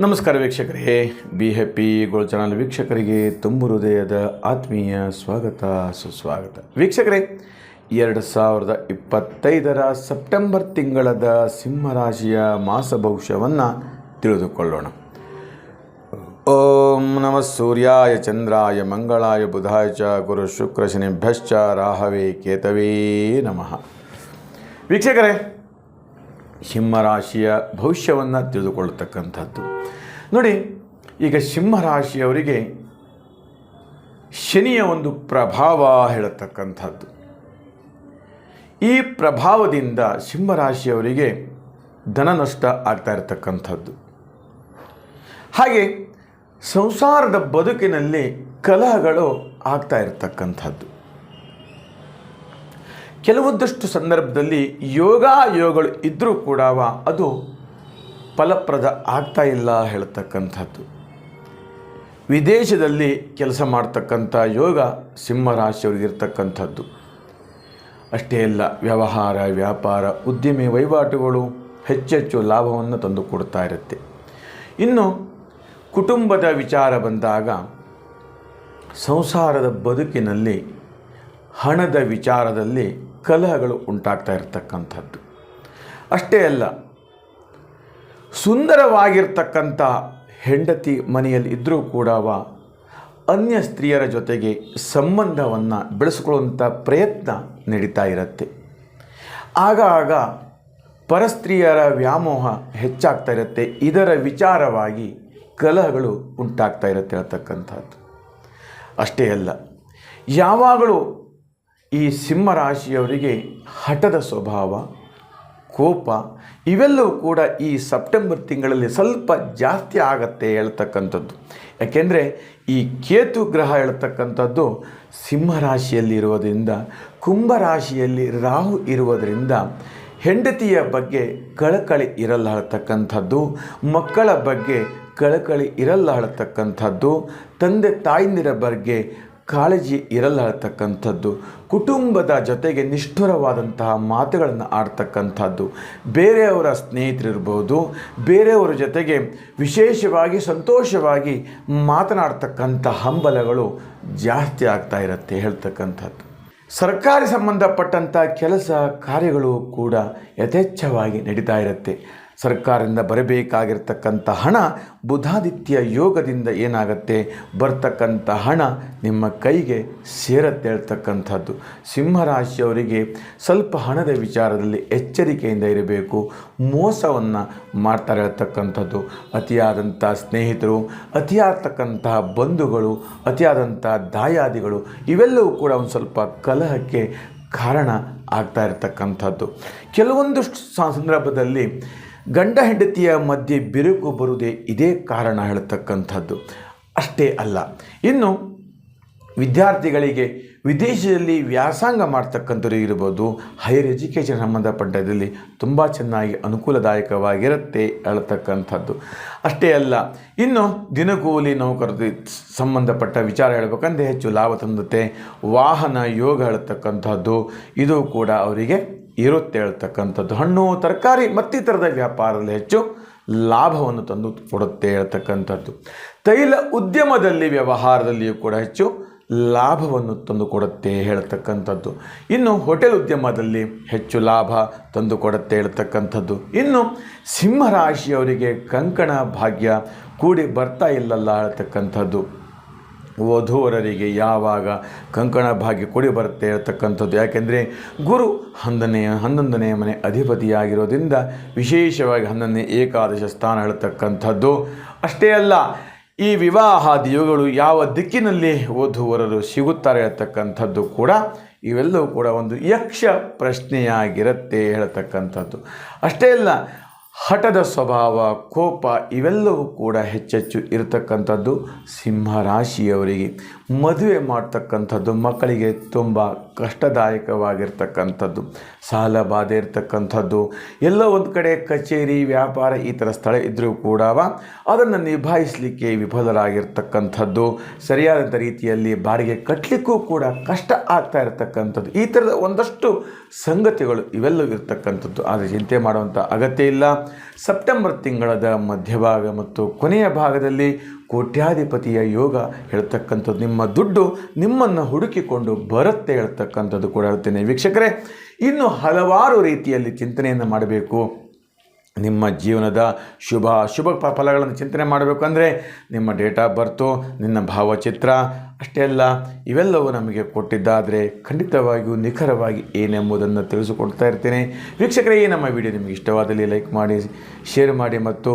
ನಮಸ್ಕಾರ ವೀಕ್ಷಕರೇ. Be happy gold channel ವೀಕ್ಷಕರಿಗೆ ತುಂಬು ಹೃದಯದ ಆತ್ಮೀಯ ಸ್ವಾಗತ, ಸುಸ್ವಾಗತ. ವೀಕ್ಷಕರೇ, ಎರಡು ಸಾವಿರದ ಇಪ್ಪತ್ತೈದರ ಸೆಪ್ಟೆಂಬರ್ ತಿಂಗಳದ ಸಿಂಹರಾಶಿಯ ಮಾಸ ಭವಿಷ್ಯವನ್ನು ತಿಳಿದುಕೊಳ್ಳೋಣ. ಓಂ ನಮಃ ಸೂರ್ಯಾಯ, ಚಂದ್ರಾಯ, ಮಂಗಳಾಯ, ಬುಧಾಯ ಚ, ಗುರು ಶುಕ್ರ, ಶನಿಭ್ಯಶ್ಚ, ರಾಹವೇ, ಕೇತವೇ ನಮಃ. ವೀಕ್ಷಕರೇ ಸಿಂಹರಾಶಿಯ ಭವಿಷ್ಯವನ್ನು ತಿಳಿದುಕೊಳ್ಳತಕ್ಕಂಥದ್ದು. ನೋಡಿ, ಈಗ ಸಿಂಹರಾಶಿಯವರಿಗೆ ಶನಿಯ ಒಂದು ಪ್ರಭಾವ ಹೇಳತಕ್ಕಂಥದ್ದು. ಈ ಪ್ರಭಾವದಿಂದ ಸಿಂಹರಾಶಿಯವರಿಗೆ ಧನ ನಷ್ಟ ಆಗ್ತಾ ಇರತಕ್ಕಂಥದ್ದು. ಹಾಗೆ ಸಂಸಾರದ ಬದುಕಿನಲ್ಲಿ ಕಲಹಗಳು ಆಗ್ತಾ ಇರತಕ್ಕಂಥದ್ದು. ಕೆಲವೊಂದಷ್ಟು ಸಂದರ್ಭದಲ್ಲಿ ಯೋಗ ಯೋಗಗಳು ಇದ್ದರೂ ಕೂಡ ಅದು ಫಲಪ್ರದ ಆಗ್ತಾ ಇಲ್ಲ ಹೇಳ್ತಕ್ಕಂಥದ್ದು. ವಿದೇಶದಲ್ಲಿ ಕೆಲಸ ಮಾಡ್ತಕ್ಕಂಥ ಯೋಗ ಸಿಂಹರಾಶಿಯವರಿಗಿರ್ತಕ್ಕಂಥದ್ದು ಅಷ್ಟೇ ಅಲ್ಲ, ವ್ಯವಹಾರ, ವ್ಯಾಪಾರ, ಉದ್ಯಮಿ ವಹಿವಾಟುಗಳು ಹೆಚ್ಚೆಚ್ಚು ಲಾಭವನ್ನು ತಂದು ಕೊಡ್ತಾ ಇರುತ್ತೆ. ಇನ್ನು ಕುಟುಂಬದ ವಿಚಾರ ಬಂದಾಗ ಸಂಸಾರದ ಬದುಕಿನಲ್ಲಿ ಹಣದ ವಿಚಾರದಲ್ಲಿ ಕಲಹಗಳು ಉಂಟಾಗ್ತಾ ಇರತಕ್ಕಂಥದ್ದು. ಅಷ್ಟೇ ಅಲ್ಲ, ಸುಂದರವಾಗಿರ್ತಕ್ಕಂಥ ಹೆಂಡತಿ ಮನೆಯಲ್ಲಿ ಇದ್ದರೂ ಕೂಡ ಅನ್ಯ ಸ್ತ್ರೀಯರ ಜೊತೆಗೆ ಸಂಬಂಧವನ್ನು ಬೆಳೆಸ್ಕೊಳ್ಳುವಂಥ ಪ್ರಯತ್ನ ನಡೀತಾ ಇರುತ್ತೆ. ಆಗಾಗ ಪರಸ್ತ್ರೀಯರ ವ್ಯಾಮೋಹ ಹೆಚ್ಚಾಗ್ತಾ ಇರುತ್ತೆ. ಇದರ ವಿಚಾರವಾಗಿ ಕಲಹಗಳು ಉಂಟಾಗ್ತಾ ಇರುತ್ತೆ ಹೇಳ್ತಕ್ಕಂಥದ್ದು ಅಷ್ಟೇ ಅಲ್ಲ, ಯಾವಾಗಲೂ ಈ ಸಿಂಹರಾಶಿಯವರಿಗೆ ಹಠದ ಸ್ವಭಾವ, ಕೋಪ, ಇವೆಲ್ಲವೂ ಕೂಡ ಈ ಸೆಪ್ಟೆಂಬರ್ ತಿಂಗಳಲ್ಲಿ ಸ್ವಲ್ಪ ಜಾಸ್ತಿ ಆಗತ್ತೆ ಹೇಳ್ತಕ್ಕಂಥದ್ದು. ಯಾಕೆಂದರೆ ಈ ಕೇತು ಗ್ರಹ ಹೇಳ್ತಕ್ಕಂಥದ್ದು ಸಿಂಹರಾಶಿಯಲ್ಲಿ ಇರುವುದರಿಂದ ಕುಂಭರಾಶಿಯಲ್ಲಿ ರಾಹು ಇರುವುದರಿಂದ ಹೆಂಡತಿಯ ಬಗ್ಗೆ ಕಳಕಳಿ ಇರಲ್ಲ ಹೇಳ್ತಕ್ಕಂಥದ್ದು, ಮಕ್ಕಳ ಬಗ್ಗೆ ಕಳಕಳಿ ಇರಲ್ಲ ಹೇಳ್ತಕ್ಕಂಥದ್ದು, ತಂದೆ ತಾಯಿಂದಿರ ಬಗ್ಗೆ ಕಾಳಜಿ ಇರಲ್ಲ ಕುಟುಂಬದ ಜೊತೆಗೆ ನಿಷ್ಠುರವಾದಂತಹ ಮಾತುಗಳನ್ನು ಆಡ್ತಕ್ಕಂಥದ್ದು. ಬೇರೆಯವರ ಸ್ನೇಹಿತರಿರ್ಬೋದು, ಬೇರೆಯವರ ಜೊತೆಗೆ ವಿಶೇಷವಾಗಿ ಸಂತೋಷವಾಗಿ ಮಾತನಾಡ್ತಕ್ಕಂಥ ಹಂಬಲಗಳು ಜಾಸ್ತಿ ಆಗ್ತಾ ಇರುತ್ತೆ ಹೇಳ್ತಕ್ಕಂಥದ್ದು. ಸರ್ಕಾರಿ ಸಂಬಂಧಪಟ್ಟಂಥ ಕೆಲಸ ಕಾರ್ಯಗಳು ಕೂಡ ಯಥೇಚ್ಛವಾಗಿ ನಡೀತಾ ಇರುತ್ತೆ. ಸರ್ಕಾರದಿಂದ ಬರಬೇಕಾಗಿರ್ತಕ್ಕಂಥ ಹಣ ಬುಧಾದಿತ್ಯ ಯೋಗದಿಂದ ಏನಾಗುತ್ತೆ? ಬರ್ತಕ್ಕಂಥ ಹಣ ನಿಮ್ಮ ಕೈಗೆ ಸೇರತ್ತೆ ಹೇಳ್ತಕ್ಕಂಥದ್ದು ಸಿಂಹರಾಶಿಯವರಿಗೆ ಸ್ವಲ್ಪ ಹಣದ ವಿಚಾರದಲ್ಲಿ ಎಚ್ಚರಿಕೆಯಿಂದ ಇರಬೇಕು. ಮೋಸವನ್ನು ಮಾಡ್ತಾರೆ ಹೇಳ್ತಕ್ಕಂಥದ್ದು ಅತಿಯಾದಂಥ ಸ್ನೇಹಿತರು ಅತಿಯಾಗ್ತಕ್ಕಂತಹ ಬಂಧುಗಳು, ಅತಿಯಾದಂಥ ದಾಯಾದಿಗಳು, ಇವೆಲ್ಲವೂ ಕೂಡ ಒಂದು ಸ್ವಲ್ಪ ಕಲಹಕ್ಕೆ ಕಾರಣ ಆಗ್ತಾ ಇರತಕ್ಕಂಥದ್ದು. ಕೆಲವೊಂದು ಸಂದರ್ಭದಲ್ಲಿ ಗಂಡ ಹೆಂಡತಿಯ ಮಧ್ಯೆ ಬಿರುಕು ಬರುವುದೇ ಇದೇ ಕಾರಣ ಹೇಳ್ತಕ್ಕಂಥದ್ದು. ಅಷ್ಟೇ ಅಲ್ಲ. ಇನ್ನು ವಿದ್ಯಾರ್ಥಿಗಳಿಗೆ ವಿದೇಶದಲ್ಲಿ ವ್ಯಾಸಂಗ ಮಾಡ್ತಕ್ಕಂಥವ್ರು ಇರ್ಬೋದು ಹೈಯರ್ ಎಜುಕೇಷನ್ ಸಂಬಂಧಪಟ್ಟದಲ್ಲಿ ತುಂಬ ಚೆನ್ನಾಗಿ ಅನುಕೂಲದಾಯಕವಾಗಿರುತ್ತೆ ಹೇಳ್ತಕ್ಕಂಥದ್ದು. ಅಷ್ಟೇ ಅಲ್ಲ, ಇನ್ನು ದಿನಗೂಲಿ ನೌಕರರಿಗೆ ಸಂಬಂಧಪಟ್ಟ ವಿಚಾರ ಹೇಳಬೇಕಂದ್ರೆ ಹೆಚ್ಚು ಲಾಭ ತಂದತೆ ವಾಹನ ಯೋಗ ಹೇಳ್ತಕ್ಕಂಥದ್ದು, ಇದು ಕೂಡ ಅವರಿಗೆ ಇರುತ್ತೆ ಹೇಳ್ತಕ್ಕಂಥದ್ದು. ಹಣ್ಣು, ತರಕಾರಿ, ಮತ್ತಿತರದ ವ್ಯಾಪಾರದಲ್ಲಿ ಹೆಚ್ಚು ಲಾಭವನ್ನು ತಂದು ಕೊಡುತ್ತೆ ಹೇಳ್ತಕ್ಕಂಥದ್ದು. ತೈಲ ಉದ್ಯಮದಲ್ಲಿ, ವ್ಯವಹಾರದಲ್ಲಿಯೂ ಕೂಡ ಹೆಚ್ಚು ಲಾಭವನ್ನು ತಂದು ಕೊಡುತ್ತೆ ಹೇಳ್ತಕ್ಕಂಥದ್ದು. ಇನ್ನು ಹೋಟೆಲ್ ಉದ್ಯಮದಲ್ಲಿ ಹೆಚ್ಚು ಲಾಭ ತಂದು ಕೊಡುತ್ತೆ ಹೇಳ್ತಕ್ಕಂಥದ್ದು. ಇನ್ನು ಸಿಂಹರಾಶಿಯವರಿಗೆ ಕಂಕಣ ಭಾಗ್ಯ ಕೂಡಿ ಬರ್ತಾ ಇಲ್ಲಲ್ಲ ಹೇಳ್ತಕ್ಕಂಥದ್ದು. ವಧುವರರಿಗೆ ಯಾವಾಗ ಕಂಕಣ ಭಾಗ್ಯ ಕೊಡಿ ಬರುತ್ತೆ ಇರತಕ್ಕಂಥದ್ದು ಯಾಕೆಂದರೆ ಗುರು ಹನ್ನೊಂದನೆಯ ಹನ್ನೊಂದನೆಯ ಮನೆ ಅಧಿಪತಿಯಾಗಿರೋದ್ರಿಂದ ವಿಶೇಷವಾಗಿ ಹನ್ನೊಂದನೇ ಏಕಾದಶ ಸ್ಥಾನ ಹೇಳ್ತಕ್ಕಂಥದ್ದು. ಅಷ್ಟೇ ಅಲ್ಲ, ಈ ವಿವಾಹ ದಿಯುಗಳು ಯಾವ ದಿಕ್ಕಿನಲ್ಲಿ ವಧುವರರು ಸಿಗುತ್ತಾರೆ ಹೇಳ್ತಕ್ಕಂಥದ್ದು ಕೂಡ ಇವೆಲ್ಲವೂ ಕೂಡ ಒಂದು ಯಕ್ಷ ಪ್ರಶ್ನೆಯಾಗಿರುತ್ತೆ ಹೇಳ್ತಕ್ಕಂಥದ್ದು. ಅಷ್ಟೇ ಅಲ್ಲ ಹಠದ ಸ್ವಭಾವ, ಕೋಪ ಇವೆಲ್ಲವೂ ಕೂಡ ಹೆಚ್ಚೆಚ್ಚು ಇರತಕ್ಕಂಥದ್ದು ಸಿಂಹರಾಶಿಯವರಿಗೆ. ಮದುವೆ ಮಾಡ್ತಕ್ಕಂಥದ್ದು ಮಕ್ಕಳಿಗೆ ತುಂಬ ಕಷ್ಟದಾಯಕವಾಗಿರ್ತಕ್ಕಂಥದ್ದು. ಸಾಲ ಬಾಧೆ ಇರ್ತಕ್ಕಂಥದ್ದು. ಎಲ್ಲ ಒಂದು ಕಡೆ ಕಚೇರಿ, ವ್ಯಾಪಾರ ಈ ಥರ ಸ್ಥಳ ಇದ್ದರೂ ಕೂಡ ಅದನ್ನು ನಿಭಾಯಿಸಲಿಕ್ಕೆ ವಿಫಲರಾಗಿರ್ತಕ್ಕಂಥದ್ದು. ಸರಿಯಾದಂಥ ರೀತಿಯಲ್ಲಿ ಬಾಡಿಗೆ ಕಟ್ಟಲಿಕ್ಕೂ ಕೂಡ ಕಷ್ಟ ಆಗ್ತಾ ಇರತಕ್ಕಂಥದ್ದು. ಈ ಥರದ ಒಂದಷ್ಟು ಸಂಗತಿಗಳು ಇವೆಲ್ಲವೂ ಇರತಕ್ಕಂಥದ್ದು. ಆದರೆ ಚಿಂತೆ ಮಾಡುವಂಥ ಅಗತ್ಯ ಇಲ್ಲ. ಸೆಪ್ಟೆಂಬರ್ ತಿಂಗಳದ ಮಧ್ಯಭಾಗ ಮತ್ತು ಕೊನೆಯ ಭಾಗದಲ್ಲಿ ಕೋಟ್ಯಾಧಿಪತಿಯ ಯೋಗ ಹೇಳ್ತಕ್ಕಂಥದ್ದು. ನಿಮ್ಮ ದುಡ್ಡು ನಿಮ್ಮನ್ನು ಹುಡುಕಿಕೊಂಡು ಬರುತ್ತೆ ಹೇಳ್ತಕ್ಕಂಥದ್ದು ಕೂಡ ಹೇಳ್ತೇನೆ. ವೀಕ್ಷಕರೇ, ಇನ್ನು ಹಲವಾರು ರೀತಿಯಲ್ಲಿ ಚಿಂತನೆಯನ್ನು ಮಾಡಬೇಕು. ನಿಮ್ಮ ಜೀವನದ ಶುಭ ಅಶುಭ ಪ, ಫಲಗಳನ್ನು ಚಿಂತನೆ ಮಾಡಬೇಕು ಅಂದರೆ ನಿಮ್ಮ ಡೇಟ್ ಆಫ್ ಬರ್ತು, ನಿನ್ನ ಭಾವಚಿತ್ರ, ಅಷ್ಟೇ ಅಲ್ಲ, ಇವೆಲ್ಲವೂ ನಮಗೆ ಕೊಟ್ಟಿದ್ದಾದರೆ ಖಂಡಿತವಾಗಿಯೂ ನಿಖರವಾಗಿ ಏನೆಂಬುದನ್ನು ತಿಳಿಸಿಕೊಡ್ತಾ ಇರ್ತೇನೆ. ವೀಕ್ಷಕರೇ ನಮ್ಮ ವಿಡಿಯೋ ನಿಮಗೆ ಇಷ್ಟವಾದಲ್ಲಿ ಲೈಕ್ ಮಾಡಿ, ಶೇರ್ ಮಾಡಿ ಮತ್ತು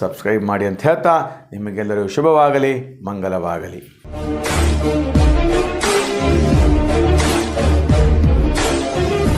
ಸಬ್ಸ್ಕ್ರೈಬ್ ಮಾಡಿ ಅಂತ ಹೇಳ್ತಾ ನಿಮಗೆಲ್ಲರೂ ಶುಭವಾಗಲಿ, ಮಂಗಲವಾಗಲಿ.